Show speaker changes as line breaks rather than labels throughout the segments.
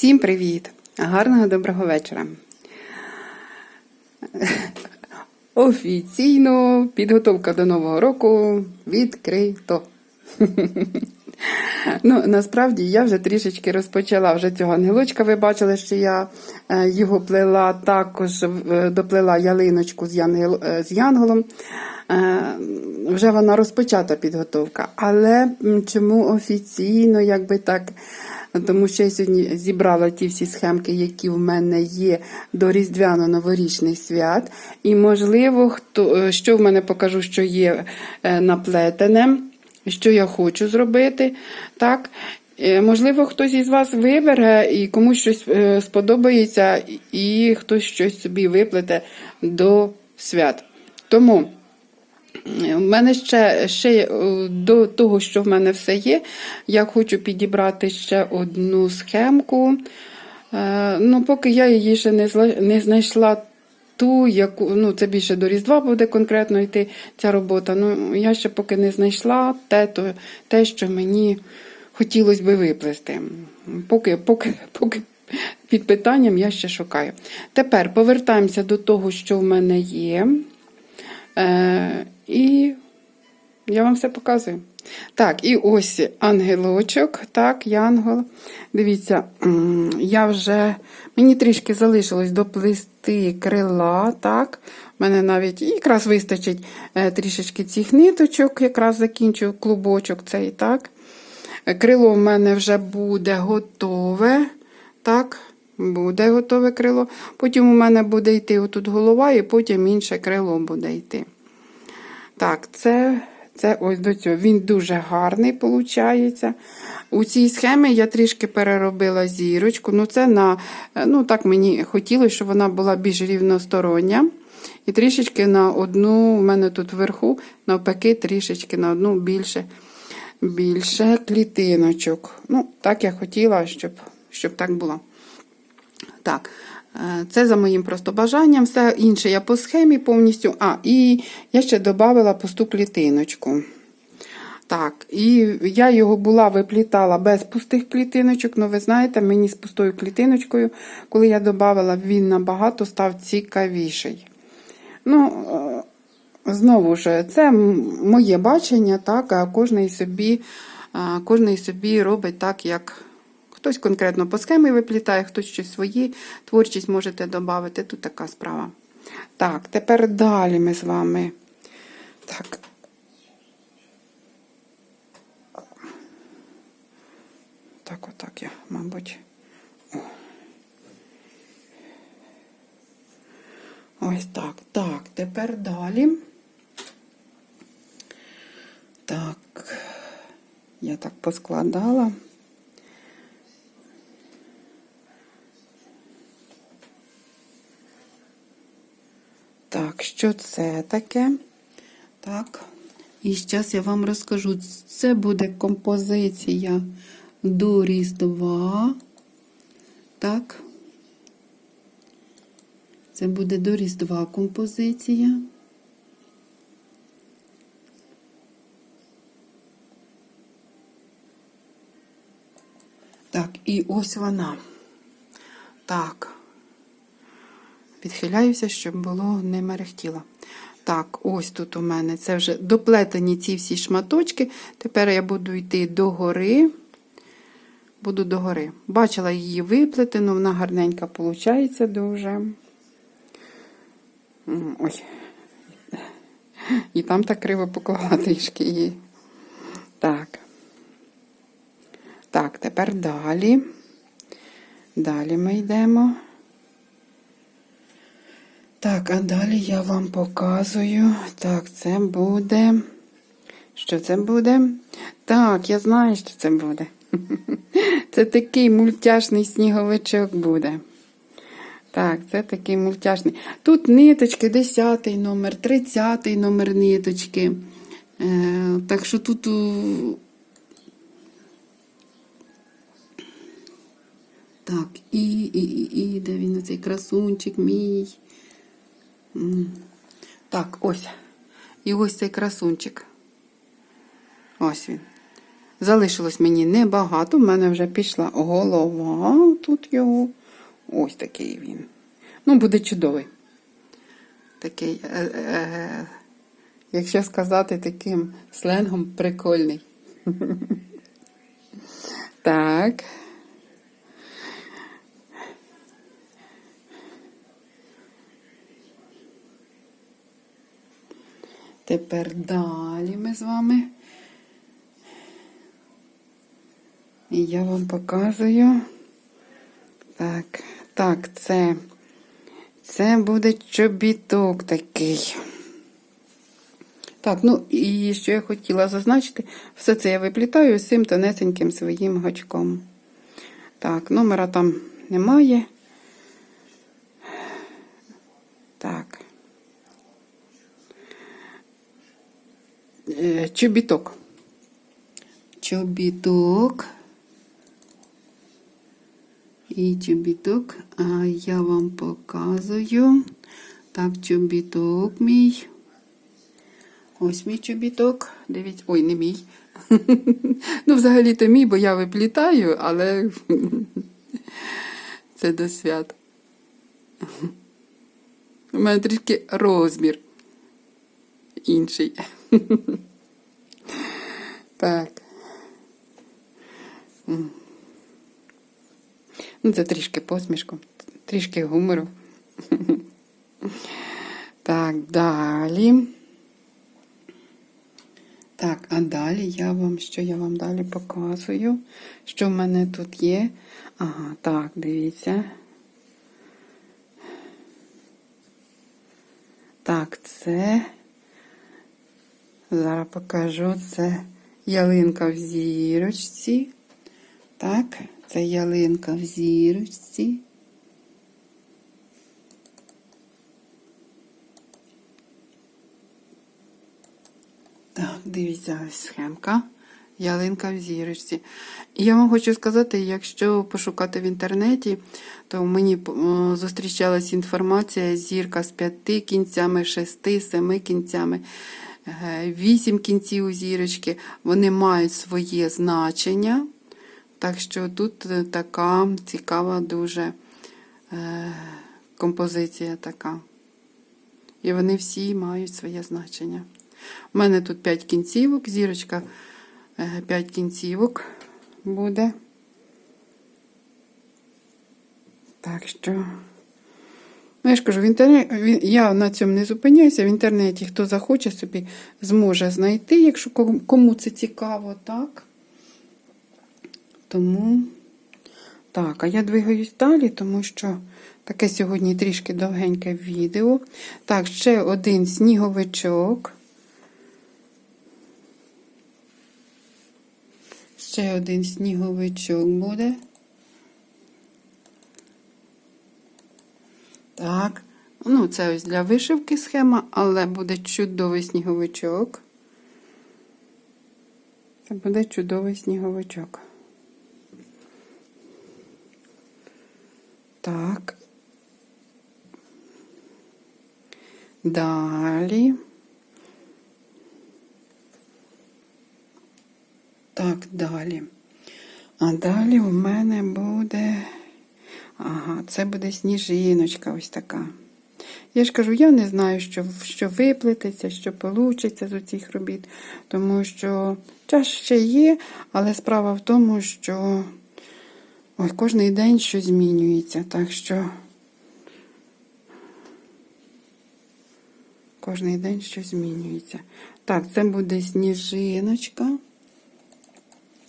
Всім привіт! Гарного доброго вечора. Офіційно підготовка до Нового року відкрито. Ну, насправді я вже трішечки розпочала вже цього ангелочка. Ви бачили, що я е, його плела, також е, доплела ялиночку з, янгел, е, з янголом. Вже вона розпочата підготовка. Але чому офіційно, якби так. Тому що я сьогодні зібрала ті всі схемки, які в мене є до різдвяно-новорічних свят. І, можливо, хто, що в мене покажу, що є наплетене, що я хочу зробити. Так? Е, Можливо, хтось із вас вибере і комусь щось е, сподобається, і хтось щось собі виплете до свят. Тому. У мене ще, ще е, до того, що в мене все є, я хочу підібрати ще одну схемку. Е, Ну, поки я її ще не знайшла ту, яку, ну, це більше до Різдва буде конкретно йти ця робота. Ну, я ще поки не знайшла те, то, те що мені хотілося би виплести. Поки, поки, поки під питанням я ще шукаю. Тепер повертаємося до того, що в мене є. Е, і я вам все показую. Так, і ось ангелочок, так, янгол. Дивіться, я вже, мені трішки залишилось доплести крила, так. У мене навіть якраз вистачить е, трішечки цих ниточок, якраз закінчу клубочок цей, так. Е, Крило в мене вже буде готове. Так, буде готове крило. Потім у мене буде йти отут голова, і потім інше крило буде йти. Так, це, це ось до цього. Він дуже гарний, виходить. У цій схемі я трішки переробила зірочку. Ну, це на, ну так мені хотілося, щоб вона була більш рівностороння. І трішечки на одну, у мене тут вверху, навпаки, трішечки на одну більше, більше клітиночок. Ну, так я хотіла, щоб, щоб так було. Так, це за моїм просто бажанням. Все інше я по схемі повністю. А, і я ще додала пусту клітиночку. Так, і я його була виплітала без пустих клітиночок, але ви знаєте, мені з пустою клітиночкою, коли я додавала, він набагато став цікавіший. Ну, е, знову ж, це моє бачення, так, а кожний собі, кожний собі робить так, як хтось конкретно по схемі виплітає, хтось щось свої творчість можете додати. Тут така справа. Так, тепер далі ми з вами. Так. Так, отак я, мабуть. Ось так. Так, тепер далі. Так, я так поскладала. Так, що це таке? Так. І зараз я вам розкажу. Це буде композиція до Різдва. Так. Це буде до Різдва композиція. Так, і ось вона. Так. Відхиляюся, щоб було не мерехтіло. Так, ось тут у мене це вже доплетені ці всі шматочки. Тепер я буду йти до гори. Буду до гори. Бачила її виплетену, вона гарненька виходить дуже. Ой. І там так криво поклала трішки її. Так. Так, тепер далі. Далі ми йдемо. Так, а далі я вам показую. Так, це буде. Що це буде? Так, я знаю, що це буде. Це такий мультяшний сніговичок буде. Так, це такий мультяшний. Тут ниточки, 10 номер, 30 номер ниточки. Е, так що тут. Так, і, і, і, і, де він цей красунчик мій. Так, ось. І ось цей красунчик. Ось він. Залишилось мені небагато, в мене вже пішла голова. Тут його. Ось такий він. Ну, буде чудовий. Такий, е, е, якщо сказати таким сленгом, прикольний. Так. Тепер далі ми з вами. І я вам показую. Так, так, це, це буде чобіток такий. Так, ну і що я хотіла зазначити, все це я виплітаю цим тонесеньким своїм гачком. Так, номера там немає. Так. Е, Чобіток. Чобіток. І чобіток, а я вам показую. Так, чобіток мій. Ось мій чобіток. Дивіться, ой, не мій. ну, взагалі-то мій, бо я виплітаю, але це до свят. У мене трішки розмір інший. Так. Ну, це трішки посмішку, трішки гумору. так, далі. Так, а далі я вам, що я вам далі показую, що в мене тут є. Ага, так, дивіться. Так, це. Зараз покажу, це ялинка в зірочці. Так, це ялинка в зірочці. Так, дивіться, схемка. Ялинка в зірочці. І я вам хочу сказати, якщо пошукати в інтернеті, то мені е, зустрічалась інформація зірка з п'яти кінцями, шести, семи кінцями, вісім кінців зірочки. Вони мають своє значення. Так що тут е, така цікава дуже е, композиція така. І вони всі мають своє значення. У мене тут 5 кінцівок, зірочка 5 кінцівок буде. Так що, ну, я ж кажу, в інтернеті, я на цьому не зупиняюся. В інтернеті хто захоче собі зможе знайти, якщо кому це цікаво, так? Тому, так, а я двигаюсь далі, тому що таке сьогодні трішки довгеньке відео. Так, ще один сніговичок. Ще один сніговичок буде. Так, ну, це ось для вишивки схема, але буде чудовий сніговичок. Це буде чудовий сніговичок. Так. Далі. Так, далі. А далі у мене буде. Ага, це буде сніжиночка ось така. Я ж кажу, я не знаю, що що виплететься, що вийде з цих робіт, тому що час ще є, але справа в тому, що ой, кожен день щось змінюється. Так що кожен день щось змінюється. Так, це буде сніжиночка.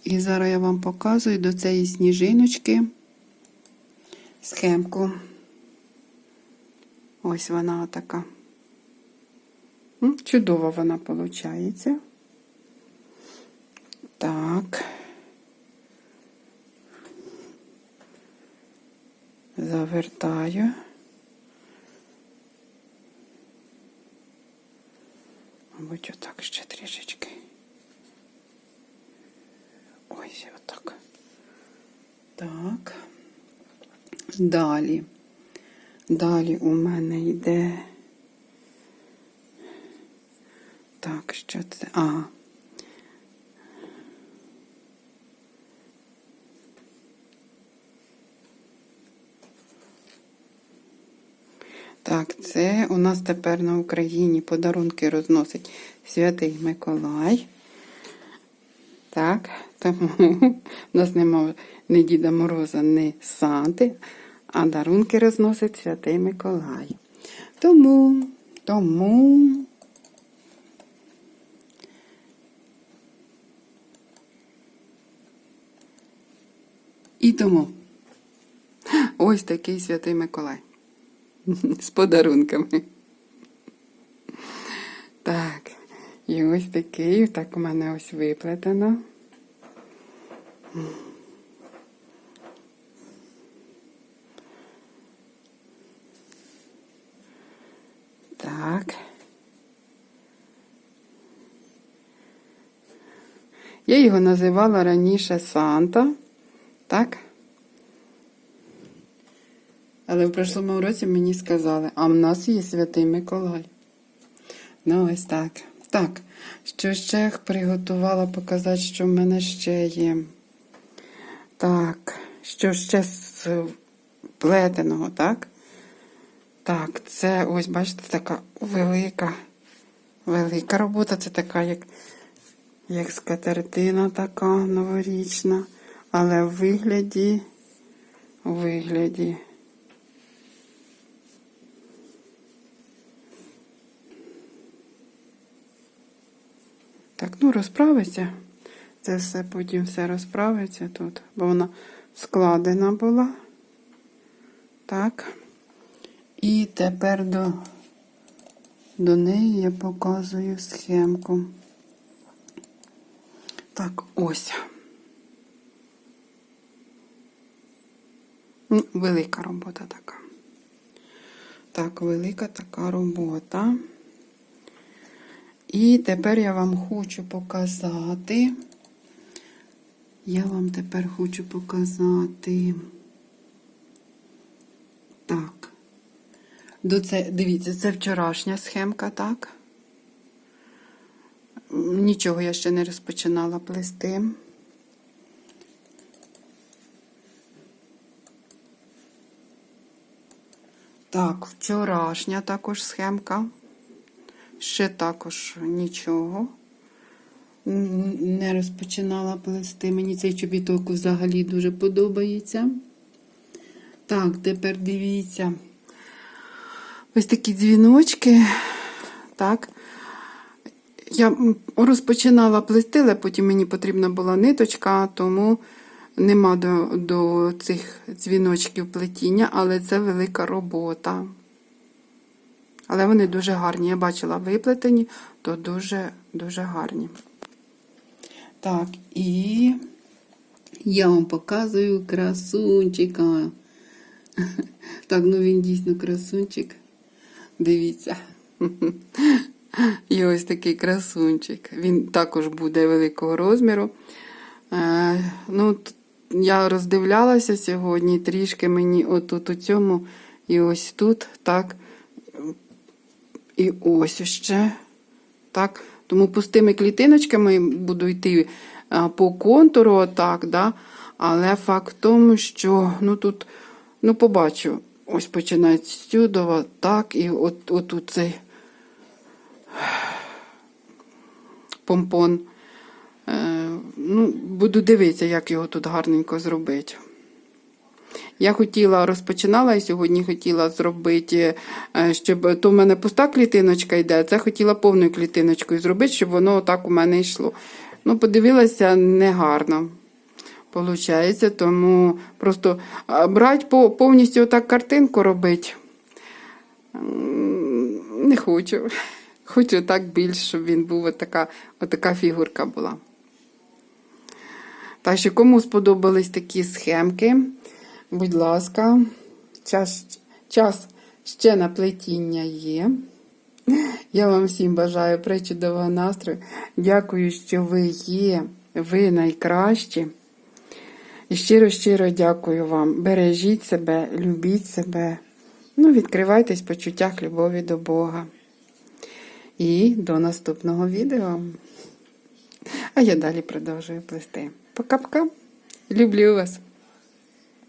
І зараз я вам показую до цієї сніжиночки схемку. Ось вона така. Чудова вона виходить. Так. Завертаю. Мабуть, отак ще трішечки. Ось отак. Так. Далі. Далі у мене йде. Так, що це? Ага. Так, це у нас тепер на Україні подарунки розносить Святий Миколай. Так, тому у нас немає ні Діда Мороза, ні Санти а дарунки розносить Святий Миколай. Тому, тому. І тому. Ось такий святий Миколай. З подарунками. Так. І ось такий, так у мене ось виплетено. Так. Я його називала раніше Санта. Так? Але в прошлому році мені сказали, а в нас є святий Миколай. Ну, ось так. Так, що ще приготувала показати, що в мене ще є. Так, що ще з плетеного, так? Так, це ось, бачите, така велика, велика робота. Це така, як, як скатертина така новорічна. Але в вигляді, у вигляді. Так, ну розправиться. Це все потім все розправиться тут, бо вона складена була. Так. І тепер до, до неї я показую схемку. Так, ось. Ну, Велика робота така. Так, велика така робота. І тепер я вам хочу показати. Я вам тепер хочу показати. Так. До це, дивіться, це вчорашня схемка, так? Нічого я ще не розпочинала плести. Так, вчорашня також схемка. Ще також нічого. Не розпочинала плести. Мені цей чобіток взагалі дуже подобається. Так, тепер дивіться. Ось такі дзвіночки. Так. Я розпочинала плести, але потім мені потрібна була ниточка, тому нема до, до цих дзвіночків плетіння, але це велика робота. Але вони дуже гарні. Я бачила виплетені, то дуже, дуже гарні. Так, і я вам показую красунчика. Так, ну він дійсно красунчик. Дивіться. І ось такий красунчик. Він також буде великого розміру. Е, ну, я роздивлялася сьогодні, трішки мені отут у цьому і ось тут, так. І ось ще. Так. Тому пустими клітиночками буду йти а, по контуру, отак, да? але факт в тому, що ну, тут, ну, побачу, ось починається сюди, так, і от, от цей помпон. Е, ну, буду дивитися, як його тут гарненько зробити. Я хотіла, розпочинала і сьогодні хотіла зробити, е, щоб то в мене пуста клітиночка йде, це хотіла повною клітиночкою зробити, щоб воно так у мене йшло. Ну, подивилася, негарно. Получається, тому просто а, брати по- повністю отак картинку робити. Не хочу. Хочу так більш, щоб він був отака, отака фігурка була. Так що, кому сподобались такі схемки, будь ласка, час, час ще на плетіння є. Я вам всім бажаю причудового настрою. Дякую, що ви є. Ви найкращі. І щиро-щиро дякую вам. Бережіть себе, любіть себе. Ну, відкривайтесь в почуттях любові до Бога. І до наступного відео. А я далі продовжую плести. Пока-пока. Люблю вас.